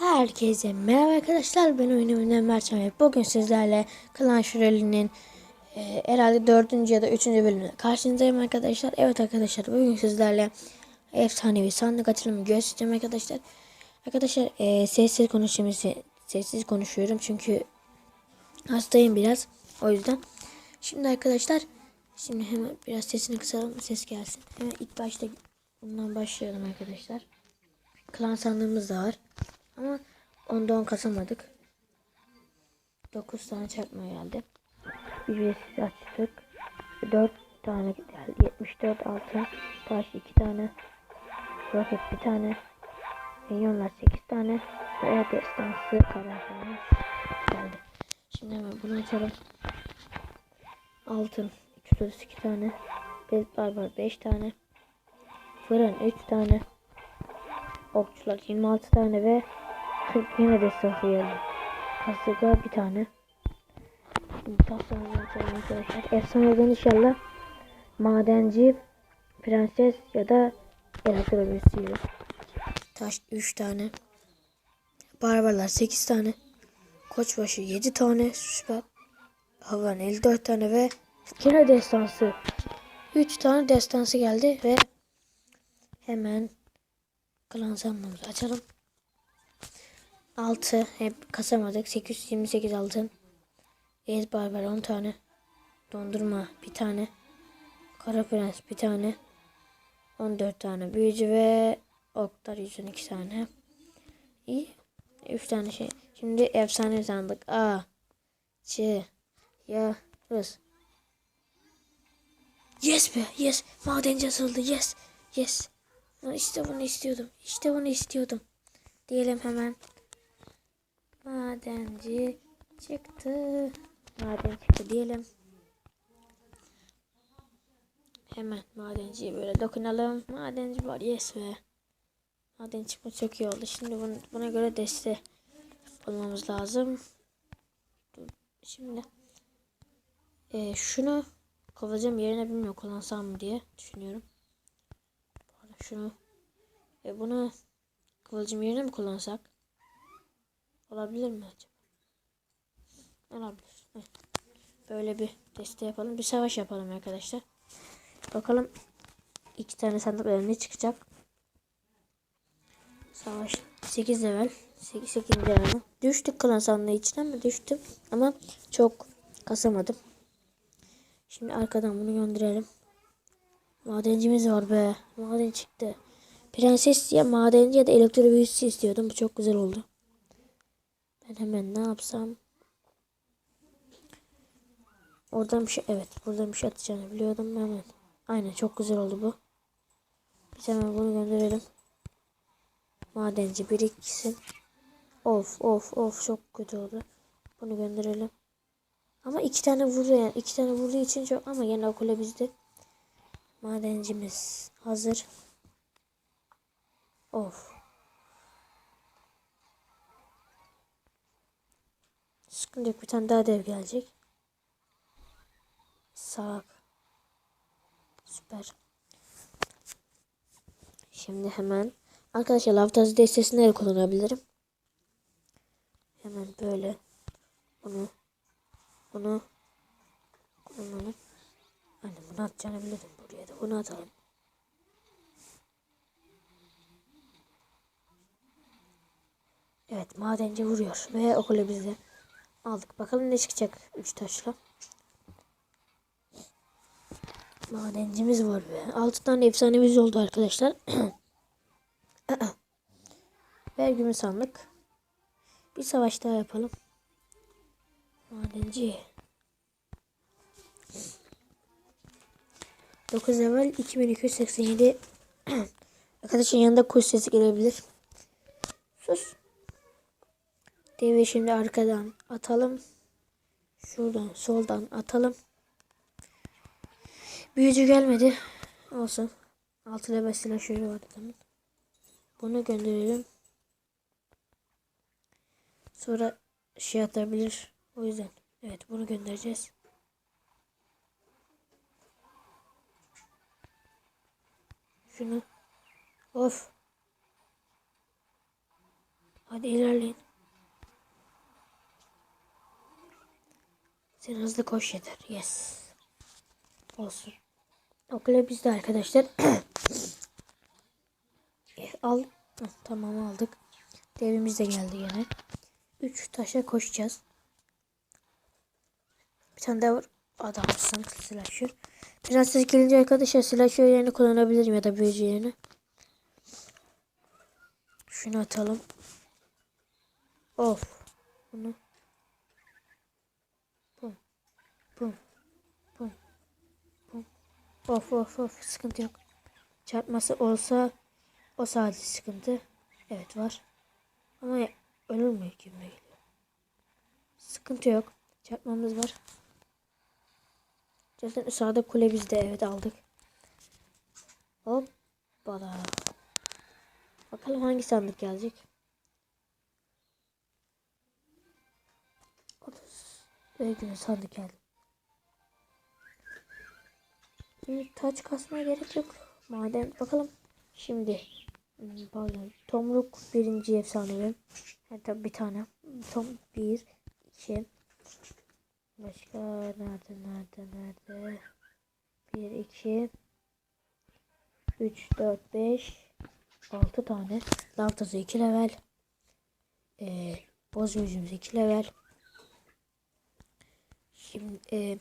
Herkese merhaba arkadaşlar ben oyunumdan Mertcan ve bugün sizlerle Clash Royale'nin e, herhalde dördüncü ya da üçüncü bölümünde karşınızdayım arkadaşlar. Evet arkadaşlar bugün sizlerle efsanevi sandık açılımı göstereceğim arkadaşlar. Arkadaşlar e, sessiz konuşuyorum sessiz konuşuyorum çünkü hastayım biraz o yüzden. Şimdi arkadaşlar şimdi hemen biraz sesini kısalım ses gelsin. Hemen ilk başta bundan başlayalım arkadaşlar. Klan sandığımız da var. Ama onda 10 kasamadık. 9 tane çarpma geldi. Ücretsiz açtık. 4 tane geldi. 74 altın. Taş 2 tane. Roket 1 tane. Milyonlar 8 tane. Ve destansı karakterimiz geldi. Şimdi hemen bunu açalım. Altın 332 tane. Bez barbar 5 tane. Fırın 3 tane. Okçular 26 tane ve yine destansı geldi. Kasıga bir tane. Tasarımını açalım arkadaşlar. Efsaneden inşallah madenci, prenses ya da elektrobüsüyle. Taş 3 tane. Barbarlar 8 tane. Koçbaşı 7 tane. Süper. Havan 54 tane ve yine destansı. 3 tane destansı geldi ve hemen Klan sandığımızı açalım. 6 hep kasamadık. 828 altın. Ez barbar 10 tane. Dondurma bir tane. Kara prens bir tane. 14 tane büyücü ve oktar 112 tane. İyi. 3 tane şey. Şimdi efsane sandık. A. C. Ya. Rus. Yes be. Yes. Madenci asıldı. Yes. Yes. İşte bunu istiyordum. İşte bunu istiyordum. Diyelim hemen. Madenci çıktı. Maden çıktı diyelim. Hemen madenciye böyle dokunalım. Madenci var. Yes be. Maden çıkma çok iyi oldu. Şimdi bunu, buna göre deste olmamız lazım. Şimdi e, şunu kovacağım yerine bilmiyorum kullansam mı diye düşünüyorum şunu e bunu kıvılcım yerine mi kullansak? Olabilir mi acaba? Olabilir. Böyle bir testi yapalım. Bir savaş yapalım arkadaşlar. Bakalım iki tane sandık ne çıkacak. Savaş 8 level. 8, 8 level. Düştük klan sandığı içinden mi düştüm. Ama çok kasamadım. Şimdi arkadan bunu gönderelim. Madencimiz var be. Maden çıktı. Prenses ya madenci ya da elektro büyücüsü istiyordum. Bu çok güzel oldu. Ben hemen ne yapsam? Oradan bir şey evet buradan bir şey atacağını biliyordum hemen. Aynen çok güzel oldu bu. Biz hemen bunu gönderelim. Madenci biriksin. Of of of çok kötü oldu. Bunu gönderelim. Ama iki tane vurdu yani. iki tane vurduğu için çok ama yine okula bizde. Madencimiz hazır. Of. Sıkıntı yok. Bir tane daha dev gelecek. Sağ. Süper. Şimdi hemen arkadaşlar laftazı destesini de kullanabilirim. Hemen böyle bunu bunu kullanalım. Hani bunu atacağını bilirim. Buraya da bunu atalım. Evet madenci vuruyor. Ve okulu bizde aldık. Bakalım ne çıkacak 3 taşla. Madencimiz var be. 6 tane efsanemiz oldu arkadaşlar. Ve gümüş sandık. Bir savaş daha yapalım. Madenci. 9 level 2287 Arkadaşın yanında kuş sesi gelebilir. Sus. Devi şimdi arkadan atalım. Şuradan soldan atalım. Büyücü gelmedi. Olsun. 6 level silahşörü var adamın. Bunu gönderelim. Sonra şey atabilir. O yüzden. Evet bunu göndereceğiz. şunu. Of. Hadi ilerleyin. Sen hızlı koş yeter. Yes. Olsun. Okula bizde arkadaşlar. Eh, Al. Tamam aldık. Devimiz de geldi yine. Üç taşa koşacağız. Bir tane daha var. Adamsın slasher. Prenses gelince arkadaşlar slasher yerini kullanabilirim ya da büyücü yerini. Şunu atalım. Of. Bunu. Bum. Bum. Bum. Of of of sıkıntı yok. Çarpması olsa o sadece sıkıntı. Evet var. Ama ölür mü gibi geliyor. Sıkıntı yok. Çarpmamız var. Zaten sağda kule bizde. Evet aldık. Hoppala. Bakalım hangi sandık gelecek. 30. Öyle sandık geldi. Bir taç kasmaya gerek yok. Madem bakalım. Şimdi hmm, pardon. Tomruk birinci efsanevi. Yani tabii bir tane. Tom bir, iki. Başka nerede nerede nerede? Bir, iki, üç, dört, beş, altı tane. Laftası iki level. Ee, boz yüzümüz iki level. Şimdi e,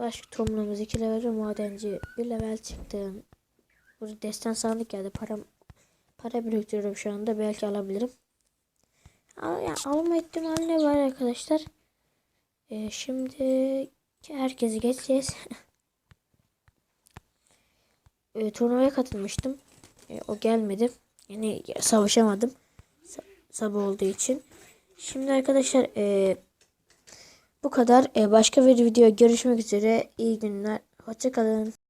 başka tomluğumuz iki level ve madenci bir level çıktı. Burada destan sandık geldi. Param para biriktiriyorum şu anda. Belki alabilirim. Al, yani alma ihtimali ne var arkadaşlar? Ee, şimdi herkesi geçeceğiz. e, turnuvaya katılmıştım. E, o gelmedi. Yani savaşamadım. Sa- sabah olduğu için. Şimdi arkadaşlar e, bu kadar. E, başka bir video görüşmek üzere. İyi günler. Hoşçakalın.